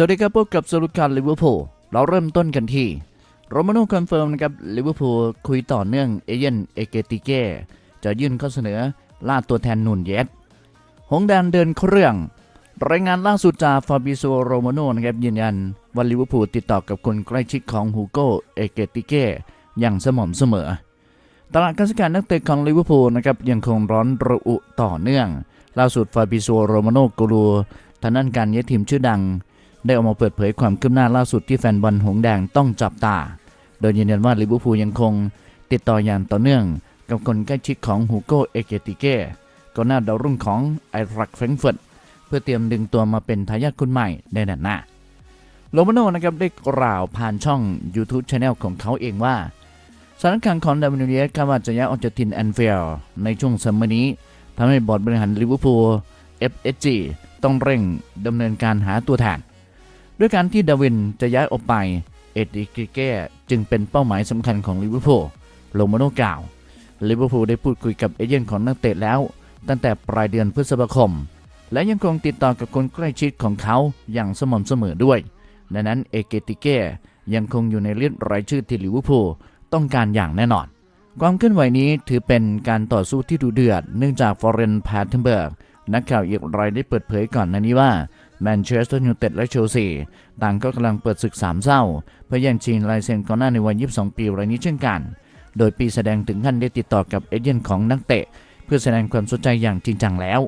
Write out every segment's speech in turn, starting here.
สวัสดีครับพบกับสรุปการลิเวอร์พูลเราเริ่มต้นกันที่โรมาโน่คอนเฟิร์มนะครับลิเวอร์พูลคุยต่อเนื่องเอเยนเอเกติเก้จะยื่นข้อเสนอล่าตัวแทนนุนเยสหงแดนเดินเครื่อง รายงานล่าสุดจากฟาบิโซโรมาโน่นะครับยืนยันว่าลิเวอร์พูลติดต่อกับคนใกล้ชิดของฮูโกเอเกติเก้อย่างสม่ำเสมอ ตลาดการซื้อขายนักเตะของลิเวอร์พูลนะครับยังคงร้อนระอุต่อเนื่อง ล่าสุดฟาบิโซโรมาโน่กูรูทางด้านการเย้ทีมชื่อดัง ได้ออกมาเปิดเผยความคืบหน้าล่าสุดที่แฟนบอลหงแดงต้องจับตา โดยยืนยันว่าลิเวอร์พูลยังคง ติดต่ออย่างต่อเนื่อง กับคนใกล้ชิดของฮูโกเอเกติเก้ก่อนหน้าดาวรุ่งของไอรักแฟรงเฟิร์ตเพื่อเตรียมดึงตัวมาเป็นทายาทคนใหม่ในด้านหน้าโรมาโนนะครับได้กล่าวผ่านช่อง YouTube Channel ของเขาเองว่าสถานการณ์ของดาวินเนียสคาดว่าจะย้ายออกจากทีมแอนฟิลในช่วงซัมเมอร์นี้ทำให้บอร์ดบริหารลิเวอร์พูล FSG ต้องเร่งดำเนินการหาตัวแทน ด้วยการที่ดาวินจะย้ายออกไป เอ็ดดิกิเก้จึงเป็นเป้าหมายสำคัญของลิเวอร์พูลโรมาโนกล่าวลิเวอร์พูลได้พูดคุยกับเอเย่นของนักเตะแล้ว ตั้งแต่ปลายเดือนพฤษภาคม และยังคงติดต่อกับคนใกล้ชิดของเขาอย่างสม่ำเสมอด้วย ดังนั้นเอเกติเก้ยังคงอยู่ในเลิสต์รายชื่อที่ลิเวอร์พูลต้องการอย่างแน่นอน ความเคลื่อนไหวนี้ถือเป็นการต่อสู้ที่ดูเดือด เนื่องจากฟอร์เรนพาเทนเบิร์กนักข่าวอีกรายได้เปิดเผยก่อนหน้านี้ว่า แมนเชสเตอร์ยูไนเต็ดและเชลซีต่างก็กำลังเปิดศึกสามเศร้า เพื่อแย่งชิงลายเซ็นกองหน้าในวัย 22 ปีรายนี้เช่นกัน โดยปีแสดงถึงขั้นได้ติดต่อกับเอเจนต์ของนักเตะ เพื่อแสดงความสนใจอย่างจริงจังแล้ว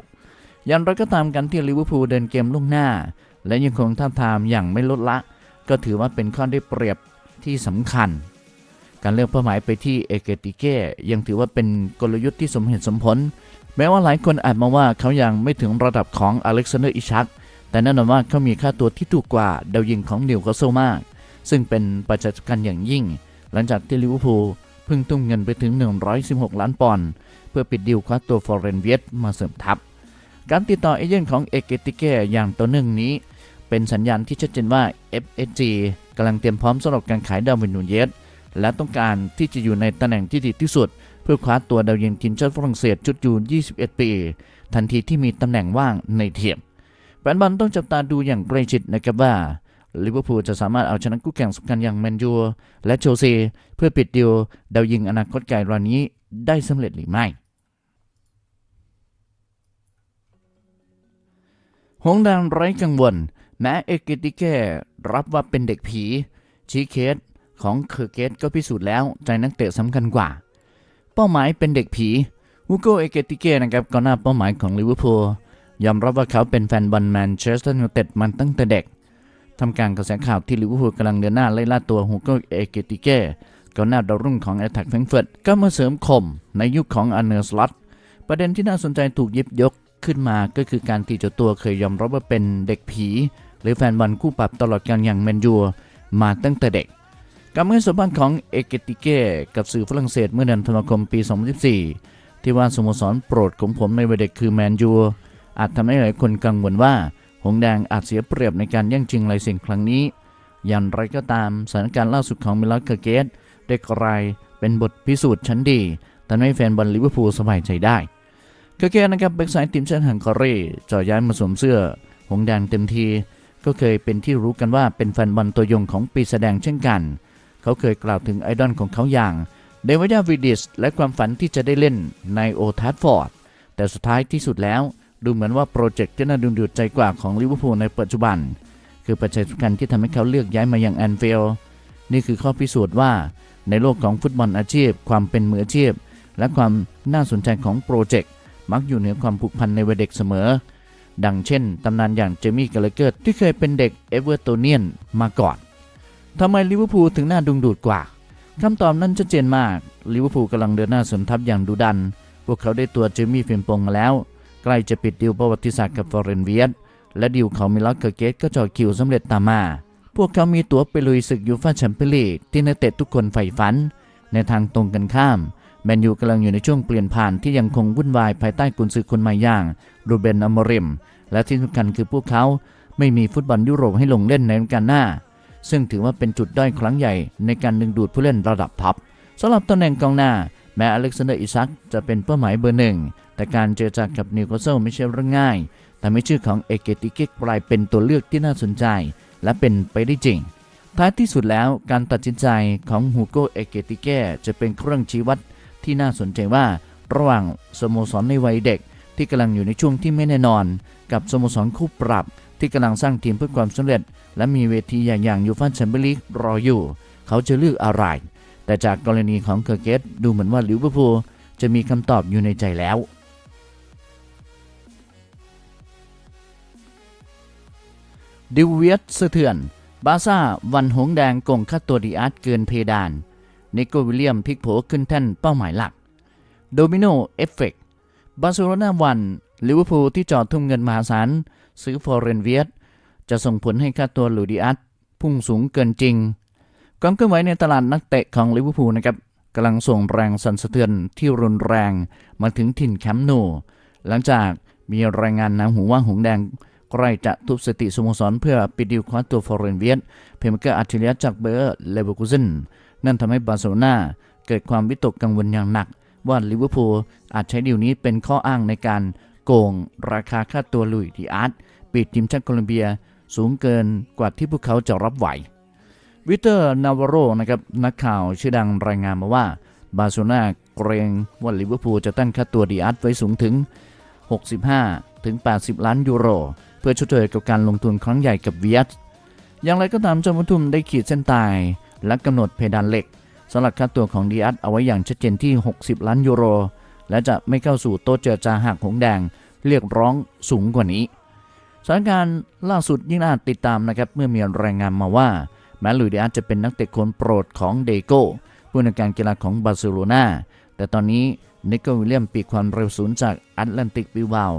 อย่างไรก็ตามกันที่ลิเวอร์พูลเดินเกมล่วงหน้า และยังคงท่าทามอย่างไม่ลดละ ก็ถือว่าเป็นข้อได้เปรียบที่สำคัญ การเลือกเป้าหมายไปที่เอเกติเก้ยังถือว่าเป็นกลยุทธ์ที่สมเหตุสมผล แม้ว่าหลายคนอาจมาว่าเขายังไม่ถึงระดับของอเล็กซานเดอร์อิชัก แต่แน่นอนว่าเขามีค่าตัวที่ถูกกว่าดาวยิงของนิวคาสเซิลมาก ซึ่งเป็นปัจจัยสำคัญอย่างยิ่ง หลังจากที่ลิเวอร์พูลเพิ่งทุ่มเงินไปถึง 116 ล้านปอนด์เพื่อปิดดีลคว้าตัวฟอร์เรนเวียตมาเสริมทัพ การติดต่อเอเย่นของเอเกติเก้อย่างต่อเนื่องนี้ เป็นสัญญาณที่ชัดเจนว่า FSG กำลังเตรียมพร้อมสำหรับการขายดาวินนูเยสและต้องการที่จะอยู่ในตำแหน่งที่ดีที่สุด เพื่อคว้าตัวดาวยิงทีมชาติฝรั่งเศสชุดยู21 ปี ทันทีที่มีตำแหน่งว่างในทีม แฟนบอลต้องจับตาดูอย่างใกล้ชิดนะครับว่าลิเวอร์พูลจะสามารถเอาชนะคู่แข่งสำคัญอย่างแมนยูและเชลซีเพื่อปิดดีลดาวยิงอนาคตไกลรายนี้ได้สำเร็จหรือไม่หงส์แดงไร้กังวล แม้เอกิติเก้รับว่าเป็นเด็กผี ชี้เคสของเคอร์เกตก็พิสูจน์แล้วใจนักเตะสำคัญกว่า เป้าหมายเป็นเด็กผีฮูโกเอเกติเก้นะครับก่อนหน้าเป้าหมายของลิเวอร์พูล ยอมรับว่าเขาเป็นแฟนบอลแมนเชสเตอร์ยูไนเต็ดมันตั้งแต่เด็กทำการกระแสข่าวที่ลิเวอร์พูลกำลังเดินหน้าไล่ล่าตัวฮูโกเอเกติเก้ก่อนหน้าดาวรุ่งของแอตแทกแฟรงเฟิร์ตก็มาเสริมคมในยุคของอันเนอร์สล็อตประเด็นที่น่าสนใจถูกยิบยกขึ้นมาก็คือการที่เจ้าตัวเคยยอมรับว่าเป็นเด็กผี หรือแฟนบอลคู่ปรับตลอดการอย่างแมนยูมาตั้งแต่เด็กการเมื่อสัมภาษณ์ของเอเกติเก้กับสื่อฝรั่งเศสเมื่อเดือนธันวาคมปี 2014 ที่ว่าสโมสรโปรดของผมในวัยเด็กคือแมนยู อาจทำให้หลายคนกังวลว่า หงแดงอาจเสียเปรียบในการแย่งชิงลายเซ็นครั้งนี้ อย่างไรก็ตามสถานการณ์ล่าสุดของมิลเคอร์เกตได้กลายเป็นบทพิสูจน์ชั้นดีทำให้แฟนบอลลิเวอร์พูลสบายใจได้ก็แค่นะครับแบ็กไซด์ทีมชาติฮังการีจะย้ายมาสวมเสื้อ หงแดงเต็มทีก็เคยเป็นที่รู้กันว่าเป็นแฟนบอลตัวยงของปีแสดงเช่นกัน เขาเคยกล่าวถึงไอดอลของเขาอย่างเดวิดาวิดิสและความฝันที่จะได้เล่นในโอทัฟฟอร์ด แต่สุดท้ายที่สุดแล้ว ดูเหมือนว่าโปรเจกต์ที่น่าดึงดูดใจกว่าของลิเวอร์พูลในปัจจุบัน คือปัจจัยสำคัญที่ทำให้เขาเลือกย้ายมายังแอนฟิลด์นี่คือข้อพิสูจน์ว่าในโลกของฟุตบอลอาชีพ ความเป็นมืออาชีพ และความน่าสนใจของโปรเจกต์มักอยู่เหนือความผูกพันในวัยเด็กเสมอ ดังเช่นตำนานอย่างเจมี่กาลเกอร์ที่เคยเป็นเด็กเอเวอร์โตเนียนมาก่อนทำไมลิเวอร์พูลถึงน่าดึงดูดกว่าคำตอบนั้นชัดเจนมากลิเวอร์พูลกำลังเดินหน้าสนทัพอย่างดุดัน พวกเขาได้ตัวเจมี่ฟิมปงมาแล้ว ใกล้จะปิดดีลประวัติศาสตร์กับฟอร์เรนเวียตและดีลเขามิลอสเกอร์เกตก็จอคิวสำเร็จตามมา พวกเขามีตั๋วไปลุยศึกยูฟ่าแชมเปี้ยนลีกที่นักเตะทุกคนใฝ่ฝัน ในทางตรงกันข้ามแมนยูกำลังอยู่ในช่วงเปลี่ยนผ่านที่ยังคงวุ่นวายภายใต้กุนซือคนใหม่อย่างรูเบนอมริม และที่สำคัญคือพวกเขาไม่มีฟุตบอลยุโรปให้ลงเล่นในฤดูกาลหน้า ซึ่งถือว่าเป็นจุดด้อยครั้งใหญ่ในการดึงดูดผู้เล่นระดับท็อปสำหรับตำแหน่งกองหน้า แม้อเล็กซานเดอร์อิซักจะเป็นเป้าหมายเบอร์หนึ่ง แต่การเจรจากับนิวคาสเซิลไม่ใช่เรื่องง่ายแต่ไม่ชื่อของเอเกติเกกลายเป็นตัวเลือกที่น่าสนใจ และเป็นไปได้จริง ท้ายที่สุดแล้วการตัดสินใจของฮูโกเอเกติเกจะเป็นเครื่องชี้วัดที่น่าสนใจว่า ระหว่างสโมสรในวัยเด็ก ที่กำลังอยู่ในช่วงที่ไม่แน่นอน กับสโมสรคู่ปรับ ที่กำลังสร้างทีมเพื่อความสำเร็จ และมีเวทีอย่างอย่างยูฟ่าแชมเปี้ยนลีกรออยู่ เขาจะเลือกอะไร แต่จากกรณีของเคอร์เกตดูเหมือนว่าลิเวอร์พูลจะมีคำตอบอยู่ในใจแล้ว ดิวเวียตสะเทือน บาซ่าวันหงแดงกงค่าตัวดีอาร์ตเกินเพดานนิโกวิลเลียมพลิกโผขึ้นแท่นเป้าหมายหลัก โดมิโนเอฟเฟกบาร์เซโลนาวันลิเวอร์พูลที่จอดทุ่มเงินมหาศาลซื้อฟอร์เรนเวียตจะส่งผลให้ค่าตัวลูดิอาร์ตพุ่งสูงเกินจริงความเคลื่อนไหวในตลาดนักเตะของลิเวอร์พูลนะครับกำลังส่งแรงสั่นสะเทือนที่รุนแรงมาถึงถิ่นแคมป์นูหลังจากมีรายงานนำหูว่าหงแดง ใกล้จะทุบสติสโมสรเพื่อปิดดิวคว้าตัวฟอร์เรนเวียตเพมเกอร์อัจฉริยะจากเบอร์เลเวอร์คูเซนนั่นทำให้บาร์เซโลนาเกิดความวิตกกังวลอย่างหนัก ว่าลิเวอร์พูลอาจใช้ดิวนี้เป็นข้ออ้างในการโกงราคาค่าตัวลุยดีอาร์ตปิดทีมชาติโคลอมเบียสูงเกินกว่าที่พวกเขาจะรับไหววิเตอร์นาวาโรนะครับนักข่าวชื่อดังรายงานมาว่า บาร์เซโลนาเกรงว่าลิเวอร์พูลจะตั้งค่าตัวดีอาร์ตไว้สูงถึง 65 ถึง 80 ล้านยูโร เพื่อชดเชยกับการลงทุนครั้งใหญ่กับเวียตอย่างไรก็ตามจ้ามุทุมได้ขีดเส้นตาย และกำหนดเพดานเหล็กสำหรับค่าตัวของดีอาร์ตเอาไว้อย่างชัดเจนที่ 60 ล้านยูโร และจะไม่เข้าสู่โต๊ะเจรจาหากหงแดงเรียกร้องสูงกว่านี้สถานการณ์ล่าสุดยิ่งน่าติดตามนะครับเมื่อมีรายงานมาว่า แม้ลุยดีอาร์ตจะเป็นนักเตะคนโปรดของเดโก้ผู้ในวยการกีฬาของบาร์เซโลนาแต่ตอนนี้นิโคลวิลเลียมปีกความเร็วสูงจากแอตแลนติกบิลบาว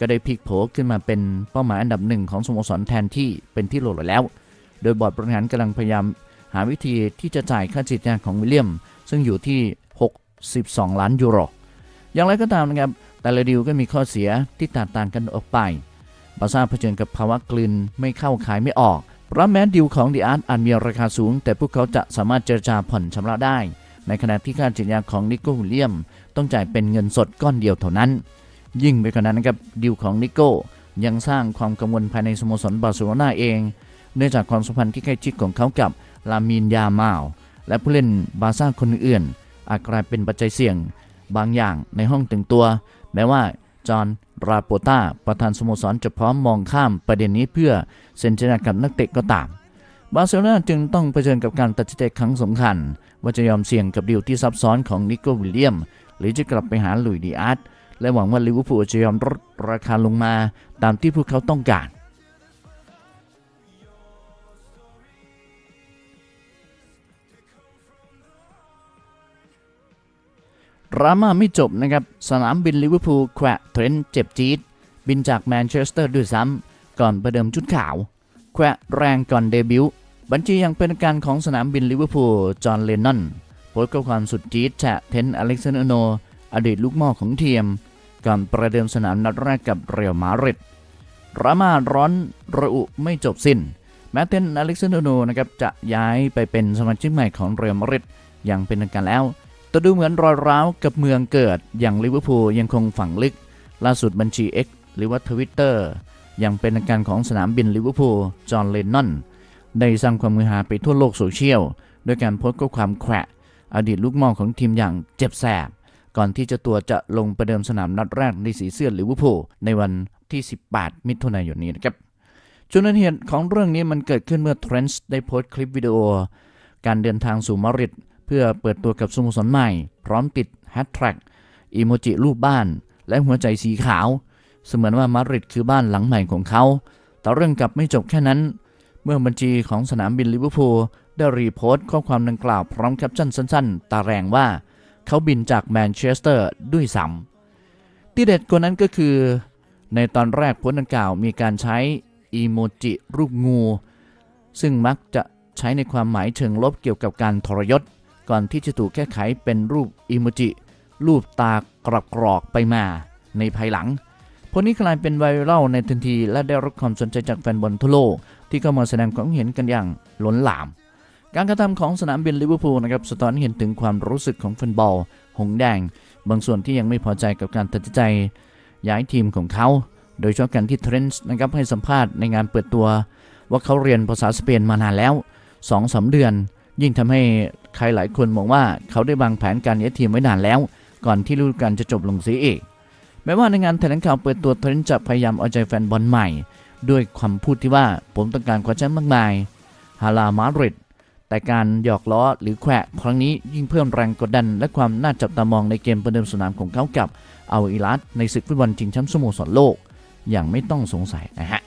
ก็ได้พลิกโผขึ้นมาเป็นเป้าหมายอันดับหนึ่งของสโมสรแทนที่เป็นที่โหลดแล้ว โดยบอร์ดบริหารกำลังพยายาม หาวิธีที่จะจ่ายค่าจิตใจของวิลเลียม ซึ่งอยู่ที่ 62 ล้านยูโร อย่างไรก็ตามนะครับ แต่ละดีลก็มีข้อเสียที่แตกต่างกันออกไปบาซ่าเผชิญกับภาวะกลืนไม่เข้าขายไม่ออก เพราะแม้ดีลของดีอาร์ตอาจมีราคาสูง แต่พวกเขาจะสามารถเจรจาผ่อนชำระได้ ในขณะที่ค่าจิตยาของนิโก้วิลเลียม ต้องจ่ายเป็นเงินสดก้อนเดียวเท่านั้น ยิ่งไปกว่านั้นนะครับดีลของนิโก้ยังสร้างความกังวลภายในสโมสรบาร์เซโลนาเอง เนื่องจากความสัมพันธ์ที่ใกล้ชิดของเขากับลามินยามาลและผู้เล่นบาร์ซ่าคนอื่นอาจกลายเป็นปัจจัยเสี่ยง บางอย่างในห้องแต่งตัว แม้ว่าจอห์นราโปตาประธานสโมสรจะพร้อมมองข้ามประเด็นนี้เพื่อเซ็นสัญญากับนักเตะก็ตาม บาร์เซโลนาจึงต้องเผชิญกับการตัดสินใจครั้งสำคัญ ว่าจะยอมเสี่ยงกับดีลที่ซับซ้อนของนิโกวิลเลียม หรือจะกลับไปหาหลุยดีอาร์ และหวังว่าลิเวอร์พูลจะยอมลดราคาลงมาตามที่พวกเขาต้องการดราม่าไม่จบนะครับ สนามบินลิเวอร์พูลแขวะเทรนเจ็บจี๊ดบินจากแมนเชสเตอร์ด้วยซ้ำก่อนประเดิมชุดขาว แขวะแรงก่อนเดบิวต์บัญชีอย่างเป็นการของสนามบินลิเวอร์พูลจอห์นเลนนอนโพสต์ข้อความสุดจี๊ดแฉะเทนอเล็กซานอโนอดีตลูกหม่อของทีม ก่อนประเดิมสนามนัดแรกกับเรอัลมาดริดดราม่าร้อนระอุไม่จบสิ้น แม้เทนอเล็กซานเดอร์โนนะครับจะย้ายไปเป็นสมาชิกใหม่ของเรอัลมาดริดอย่างเป็นทางการแล้ว แต่ดูเหมือนรอยร้าวกับเมืองเกิดอย่างลิเวอร์พูลยังคงฝังลึก ล่าสุดบัญชี X หรือว่าทวิตเตอร์ยังเป็นทางการของสนามบินลิเวอร์พูลจอห์นเลนนอนได้สร้างความมือหาไปทั่วโลกโซเชียลด้วยการโพสต์ข้อความแขวะอดีตลูกมองของทีมอย่างเจ็บแสบ ก่อนที่เจะตัวจะลงประเดิมสนามนัดแรกในสีเสื้อลิเวอร์พูลในวันที่ 18 มิถุนายนนี้นะครับจุดเหตุของเรื่องนี้มันเกิดขึ้นเมื่อเทรนส์ได้โพสต์คลิปวิดีโอ การเดินทางสู่มาริดเพื่อเปิดตัวกับสโมสรใหม่ พร้อมติดแฮชแท็กอีโมจิรูปบ้าน และหัวใจสีขาว เสมือนว่ามาริดคือบ้านหลังใหม่ของเขา แต่เรื่องกลับไม่จบแค่นั้น เมื่อบัญชีของสนามบินลิเวอร์พูลได้รีโพสต์ข้อความดังกล่าวพร้อมแคปชั่นสั้น ๆ ตาแรงว่า เขาบินจากแมนเชสเตอร์ด้วยซ้ำที่เด็ดกว่านั้นก็คือ ในตอนแรกโพสต์ดังกล่าวมีการใช้อีโมจิรูปงู ซึ่งมักจะใช้ในความหมายเชิงลบเกี่ยวกับการทรยศ ก่อนที่จะถูกแก้ไขเป็นรูปอีโมจิรูปตากรอบกรอกไปมาในภายหลังผลนี้กลายเป็นไวรัลในทันทีและได้รับความสนใจจากแฟนบอลทั่วโลกที่เข้ามาแสดงความเห็นกันอย่างล้นหลาม การกระทำของสนามบินลิเวอร์พูลนะครับสะท้อนเห็นถึงความรู้สึกของแฟนบอล หงแดง บางส่วนที่ยังไม่พอใจกับการตัดสินใจ ย้ายทีมของเขา โดยเฉพาะการที่เทรนส์นะครับให้สัมภาษณ์ในงานเปิดตัว ว่าเขาเรียนภาษาสเปนมานานแล้ว2อสเดือน ยิ่งทำให้ใครหลายคนมองว่าเขาได้วางแผนการย้ายทีมไว้นานแล้ว ก่อนที่ฤดูกาลจะจบลงเสียเองแม้ว่าในงานแถลงข่าวเปิดตัวเทรนต์จะพยายามเอาใจแฟนบอลใหม่ ด้วยคำพูดที่ว่าผมต้องการคว้าแชมป์มากมายฮาลามาดริด แต่การหยอกล้อหรือแขวะครั้งนี้ยิ่งเพิ่มแรงกดดัน และความน่าจับตามองในเกมประเดิมสนามของเขากับเอาอิรัสในศึกฟุตบอลชิงแชมป์สโมสรโลก อย่างไม่ต้องสงสัยนะฮะ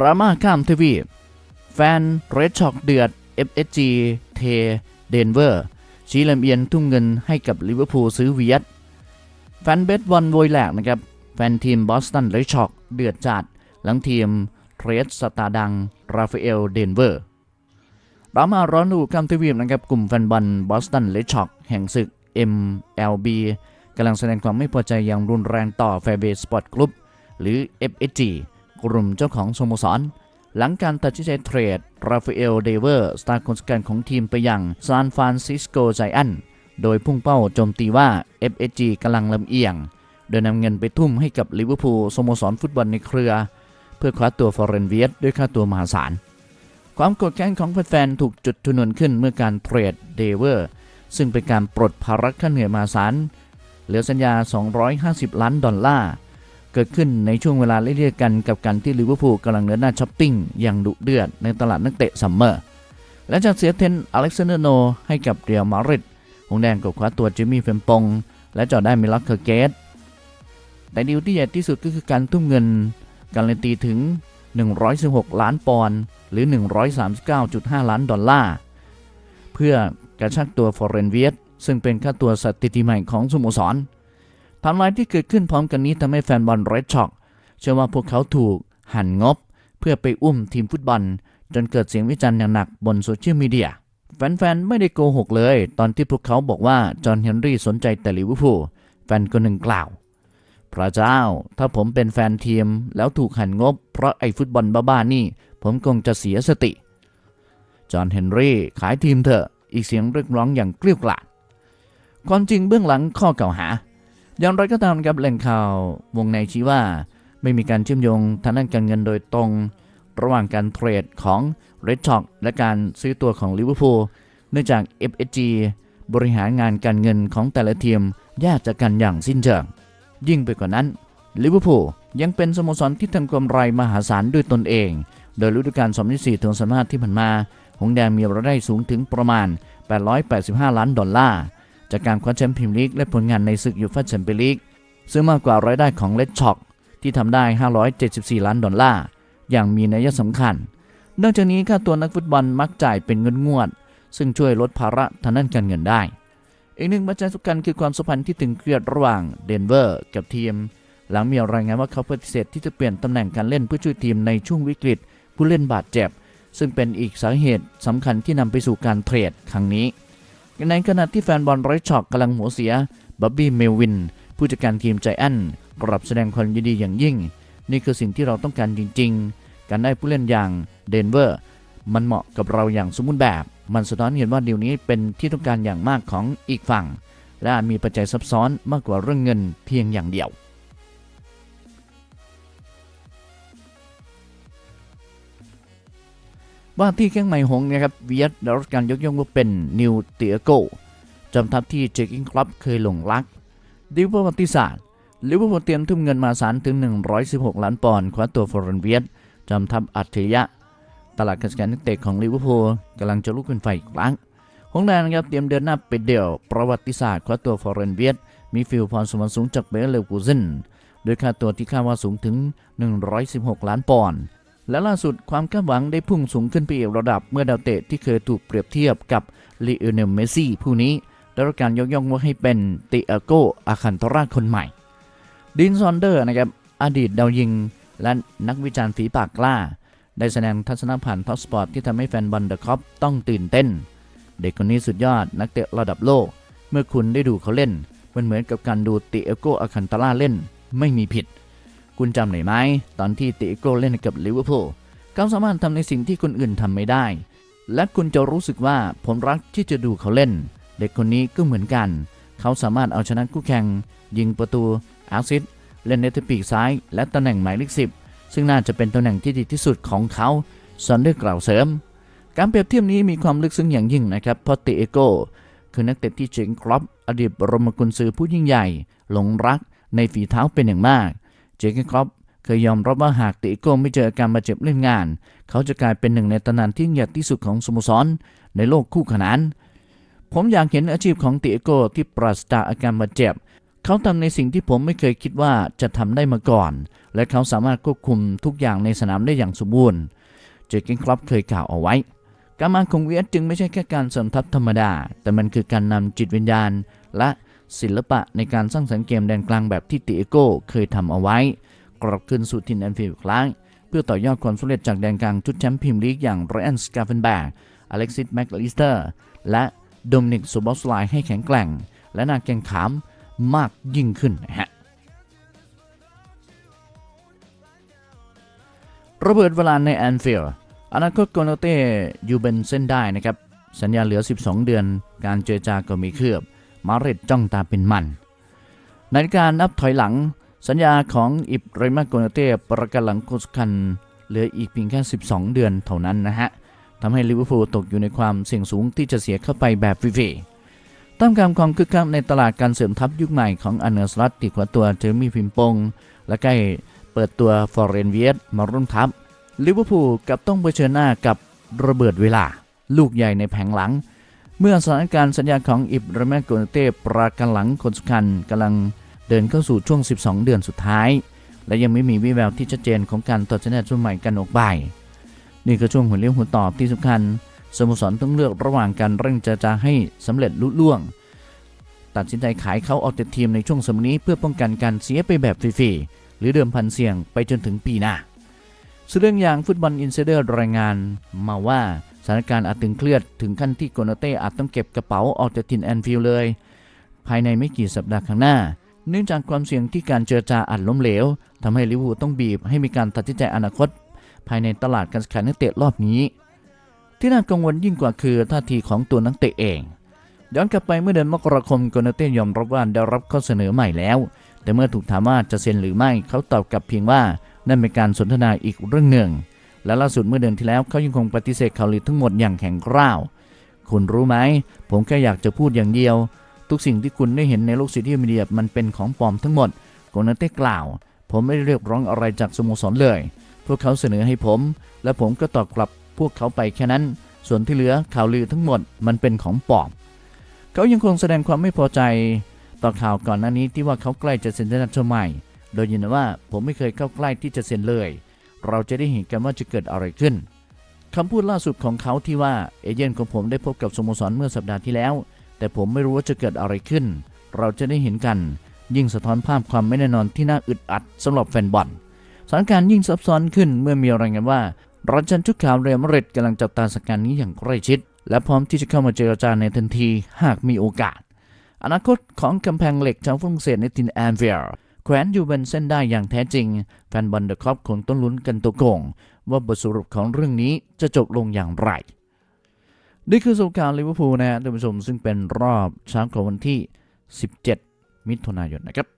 ราม่าข้ามทวีปแฟนเรดช็อกเดือด FSG เทเดนเวอร์ชี้ลำเอียนทุ่มเงินให้กับลิเวอร์พูลซื้อเวียดแฟนเบสบอลโวยแหลกนะครับ แฟนทีมบอสตันเรช็อกเดือดจัด หลังทีมเรดสตาร์ดัง ราฟาเอล เดนเวอร์ดรามาร้อนรูข้ามทวีปนะครับกลุ่มแฟนบอลบอสตันเรช็อกแห่งศึก MLB กำลังแสดงความไม่พอใจอย่างรุนแรงต่อแฟเบสปอร์ตกรุ๊ปหรือ FSG กลุ่มเจ้าของสโมสร หลังการตัดสินใจเทรด ราฟาเอล เดเวอร์ สตาร์คนสำคัญของทีมไปยังซานฟรานซิสโกไจแอนโดยพุ่งเป้าโจมตีว่า FSG กำลังลำเอียง โดยนำเงินไปทุ่มให้กับลิเวอร์พูลสโมสรฟุตบอลในเครือ เพื่อคว้าตัวฟอร์เรนเวียตด้วยค่าตัวมหาศาล ความโกรธแค้นของแฟนๆถูกจุดชนวนขึ้นเมื่อการเทรดเดเวอร์ซึ่งเป็นการปลดภาระค่าเหนื่อยมหาศาลเหลือสัญญา 250 ล้านดอลลาร์เกิดขึ้นในช่วงเวลาเลี่ยกันกับการที่ลิเวอร์พูลกำลังเดินหน้าช้อปปิ้งอย่างดุเดือดในตลาดนักเตะซัมเมอร์และจากเสียเทนอเล็กซานเดอร์โนให้กับเรียลมาดริดหงแดงกับคว้าตัวจิมมี่เฟมปงและจอได้มิลักเคอร์เกต แต่ดีลที่ใหญ่ที่สุดก็คือการทุ่มเงิน การันตีถึง 116 ล้านปอนด์หรือ 139.5 ล้านดอลลาร์ เพื่อกระชักตัวฟอร์เรนเวียตซึ่งเป็นค่าตัวสถิติใหม่ของสโมสรทำลายที่เกิดขึ้นพร้อมกันนี้ทำให้แฟนบอลเรดช็อกเชื่อว่าพวกเขาถูกหั่นงบ เพื่อไปอุ้มทีมฟุตบอล จนเกิดเสียงวิจารณ์อย่างหนักบนโซเชียลมีเดียแฟนๆ ไม่ได้โกหกเลย ตอนที่พวกเขาบอกว่า จอห์นเฮนรี่สนใจแต่ลิเวอร์พูลแฟนคนหนึ่งกล่าว พระเจ้า ถ้าผมเป็นแฟนทีมแล้วถูกหั่นงบ เพราะไอ้ฟุตบอลบ้าๆนี่ ผมคงจะเสียสติ จอห์นเฮนรี่ขายทีมเถอะ อีกเสียงเรียกร้องอย่างเกลี้ยกล่อมความจริงเบื้องหลังข้อกล่าวหา อย่างไรก็ตามครับแหล่งข่าววงในชี้ว่า ไม่มีการเชื่อมโยงทางด้านการเงินโดยตรง ระหว่างการเทรดของ Red Sox และการซื้อตัวของลิเวอร์พูลเนื่องจาก FSG บริหารงานการเงินของแต่ละทีมแยกจากกันอย่างสิ้นเชิง ยิ่งไปกว่านั้นลิเวอร์พูลยังเป็นสโมสรที่ทำกำไรมหาศาลด้วยตนเอง โดยฤดูกาล2024ถึง25ที่ผ่านมา หงแดงมีรายได้สูงถึงประมาณ 885 ล้านดอลลาร์ จากการคว้าแชมป์พรีเมียร์ลีกและผลงานในศึกยูฟ่าแชมเปี้ยนลีกซึ่งมากกว่ารายได้ของเลดช็อกที่ทำได้ 574 ล้านดอลลาร์ อย่างมีนัยสำคัญ นอกจากนี้ค่าตัวนักฟุตบอลมักจ่ายเป็นเงินงวด ซึ่งช่วยลดภาระทางด้านการเงินได้ อีกหนึ่งปัจจัยสำคัญคือความสัมพันธ์ที่ตึงเครียดระหว่างเดนเวอร์กับทีม หลังมีรายงานว่าเขาปฏิเสธที่จะเปลี่ยนตำแหน่งการเล่นเพื่อช่วยทีมในช่วงวิกฤต ผู้เล่นบาดเจ็บ ซึ่งเป็นอีกสาเหตุสำคัญที่นำไปสู่การเทรดครั้งนี้ ในขณะที่แฟนบอลไรช็อกกำลังหัวเสียบับบี้เมลวินผู้จัดการทีมใจแอนกลับแสดงความยินดีอย่างยิ่ง นี่คือสิ่งที่เราต้องการจริง ๆ การได้ผู้เล่นอย่างเดนเวอร์มันเหมาะกับเราอย่างสมบูรณ์แบบ มันสะท้อนเห็นว่าดีลนี้เป็นที่ต้องการอย่างมากของอีกฝั่ง และอาจมีปัจจัยซับซ้อนมากกว่าเรื่องเงินเพียงอย่างเดียว ว่าที่แข้งใหม่หงนะครับเวียดได้รับการยกย่องว่าเป็นนิวเตียโกจำทัพที่เจคิงคลับเคยหลงรักดิวประวัติศาสตร์ลิเวอร์พูลเตรียมทุ่มเงินมาสารถึง 116 ล้านปอนด์คว้าตัวฟอร์เรนเวียดจำทัพอัจฉริยะ ตลาดการจัดการนักเตะของลิเวอร์พูลกำลังจะลุกขึ้นไฟอีกครั้งหงแดงนะครับเตรียมเดินหน้าไปเดี่ยว ประวัติศาสตร์คว้าตัวฟอร์เรนเวียดมีฟิลพรสวรรค์สูงจากเบลเลกูเซนโดยค่าตัวที่คาดว่าสูงถึง 116 ล้านปอนด์และล่าสุดความคาดหวังได้พุ่งสูงขึ้นไปอีกระดับเมื่อดาวเตะที่เคยถูกเปรียบเทียบกับลีโอเนลเมสซี่ผู้นี้ได้รับการยกย่องว่าให้เป็นติอาโกอาคันตราคนใหม่ ดินซอนเดอร์นะครับอดีตดาวยิงและนักวิจารณ์ฝีปากกล้า ได้แสดงทัศนผ่านท็อปสปอร์ตที่ทำให้แฟนบอลเดอะคอปต้องตื่นเต้น เด็กคนนี้สุดยอดนักเตะระดับโลก เมื่อคุณได้ดูเขาเล่น มันเหมือนกับการดูติเอโกอาคันตาร่าเล่น ไม่มีผิด คุณจำได้ไหมตอนที่ติเอโกเล่นกับลิเวอร์พูลเขาสามารถทำในสิ่งที่คนอื่นทำไม่ได้ และคุณจะรู้สึกว่าผมรักที่จะดูเขาเล่น เด็กคนนี้ก็เหมือนกัน เขาสามารถเอาชนะคู่แข่ง ยิงประตูอาร์ซิสเล่นเนตปีกซ้าย และตำแหน่งหมายเลขสิบ ซึ่งน่าจะเป็นตำแหน่งที่ดีที่สุดของเขาซอนเดอร์กล่าวเสริม การเปรียบเทียบนี้มีความลึกซึ้งอย่างยิ่งนะครับเพราะติเอโกคือนักเตะที่เจงครอปอดีตบรมกุญซือผู้ยิ่งใหญ่ หลงรักในฝีเท้าเป็นอย่างมาก เจเกนครอปเคยยอมรับว่าหากติเอโกไม่เจอการบาดเจ็บเล่นงาน เขาจะกลายเป็นหนึ่งในตำนานที่ยิ่งใหญ่ที่สุดของสโมสรในโลกคู่ขนาน ผมอยากเห็นอาชีพของติเอโกที่ปราศจากอาการบาดเจ็บ เขาทำในสิ่งที่ผมไม่เคยคิดว่าจะทำได้มาก่อน และเขาสามารถควบคุมทุกอย่างในสนามได้อย่างสมบูรณ์เจเกนครอปเคยกล่าวเอาไว้ การมาของเวียดจึงไม่ใช่แค่การสมทัพธรรมดา แต่มันคือการนำจิตวิญญาณ และศิลปะในการสร้างสรรค์เกมแดนกลางแบบที่ติเอโกเคยทำเอาไว้ กลับคืนสู่ทินแอนฟิลด์ครั้งเพื่อต่อยอดความสำเร็จจากแดนกลางชุดแชมป์พรีเมียร์ลีกอย่างไรอันสกาเฟนแบกอเล็กซิสแมคลิสเตอร์ และโดมินิกซูบอสไลให้แข็งแกร่ง และน่าแกร่งขาม มากยิ่งขึ้นนะฮะระเบิดเวลาในแอนฟิลด์อนาคตโกโนเต้อยู่เป็นเส้นได้นะครับ สัญญาเหลือ 12 เดือน การเจรจาก็มีเครือบมาเรตจ้องตาเป็นมัน ในการนับถอยหลัง สัญญาของอิบราฮิมาโกโนเต้ประกันหลังโคสคันเหลืออีกเพียงแค่ 12 เดือนเท่านั้นนะฮะทำให้ลิเวอร์พูลตกอยู่ในความเสี่ยงสูงที่จะเสียเข้าไปแบบฟรีๆ ตั้งการความคึกคักในตลาดการเสริมทัพยุคใหม่ของอันเนอร์สลัตติดขวาตัวเจอร์มี่พิมปง และใกล้เปิดตัวฟอร์เรนเวียตมาร่วมทัพลิเวอร์พูลกับต้องเผชิญหน้ากับระเบิดเวลา ลูกใหญ่ในแผงหลัง เมื่อสถานการณ์สัญญาของอิบราฮิมาโกเนเต้ประกันหลังคนสำคัญกำลังเดินเข้าสู่ช่วง 12 เดือนสุดท้าย และยังไม่มีวิแววที่ชัดเจนของการต่อสัญญาชุดใหม่กันออกไปนี่คือช่วงหัวเลี้ยวหัวต่อที่สำคัญ สโมสรต้องเลือกระหว่างการเร่งเจรจาให้สำเร็จลุล่วง ตัดสินใจขายเขาออกจากทีมในช่วงสมัยนี้เพื่อป้องกันการเสียไปแบบฟรีๆหรือเดิมพันเสี่ยงไปจนถึงปีหน้าซึ่งเรื่องอย่างฟุตบอลอินไซเดอร์รายงานมาว่าสถานการณ์อาจตึงเครียดถึงขั้นที่โกนาเต้อาจต้องเก็บกระเป๋าออกจากทินแอนฟิลเลย ภายในไม่กี่สัปดาห์ข้างหน้า เนื่องจากความเสี่ยงที่การเจรจาอาจล้มเหลวทำให้ลิเวอร์พูลต้องบีบให้มีการตัดสินใจอนาคต ภายในตลาดการขายนักเตะรอบนี้ ที่น่ากังวลยิ่งกว่าคือท่าทีของตัวนักเตะเอง ย้อนกลับไปเมื่อเดือนมกราคมโกนาเต้ยอมรับว่าได้รับข้อเสนอใหม่แล้ว แต่เมื่อถูกถามว่าจะเซ็นหรือไม่เขาตอบกลับเพียงว่านั่นเป็นการสนทนาอีกเรื่องหนึ่ง และล่าสุดเมื่อเดือนที่แล้วเขายังคงปฏิเสธข่าวลือทั้งหมดอย่างแข็งกร้าว คุณรู้ไหม ผมแค่อยากจะพูดอย่างเดียว ทุกสิ่งที่คุณได้เห็นในโลกโซเชียลมีเดียมันเป็นของปลอมทั้งหมดโกนาเต้กล่าว ผมไม่ได้เรียกร้องอะไรจากสโมสรเลย พวกเขาเสนอให้ผม และผมก็ตอบกลับ พวกเขาไปแค่นั้น ส่วนที่เหลือข่าวลือทั้งหมดมันเป็นของปลอม เขายังคงแสดงความไม่พอใจ ต่อข่าวก่อนหน้านี้ที่ว่าเขาใกล้จะเซ็นสัญญาใหม่โดยยืนว่าผมไม่เคยเข้าใกล้ที่จะเซ็นเลย เราจะได้เห็นกันว่าจะเกิดอะไรขึ้นคำพูดล่าสุดของเขาที่ว่าเอเย่นของผมได้พบกับสโมสรเมื่อสัปดาห์ที่แล้ว แต่ผมไม่รู้ว่าจะเกิดอะไรขึ้น เราจะได้เห็นกัน ยิ่งสะท้อนภาพความไม่แน่นอนที่น่าอึดอัดสำหรับแฟนบอลสถานการณ์ยิ่งซับซ้อนขึ้นเมื่อมีรายงานว่า รัชันชุกขาวเรอัลมาดริดกำลังจับตาสถานการนี้อย่างใกล้ชิด และพร้อมที่จะเข้ามาเจรจาในทันทีหากมีโอกาส อนาคตของกำแพงเหล็กชาวฝรั่งเศสในทินแอนเวียร์แขวนอยู่บนเส้นได้อย่างแท้จริง แฟนบอลเดอะครอปคงต้องลุ้นกันตัวโกง ว่าบทสรุปของเรื่องนี้จะจบลงอย่างไรนี่คือสงการลิเวอร์พูลนะฮะท่านผู้ชมซึ่งเป็นรอบเช้าของวันที่ 17 มิถุนายนนะครับ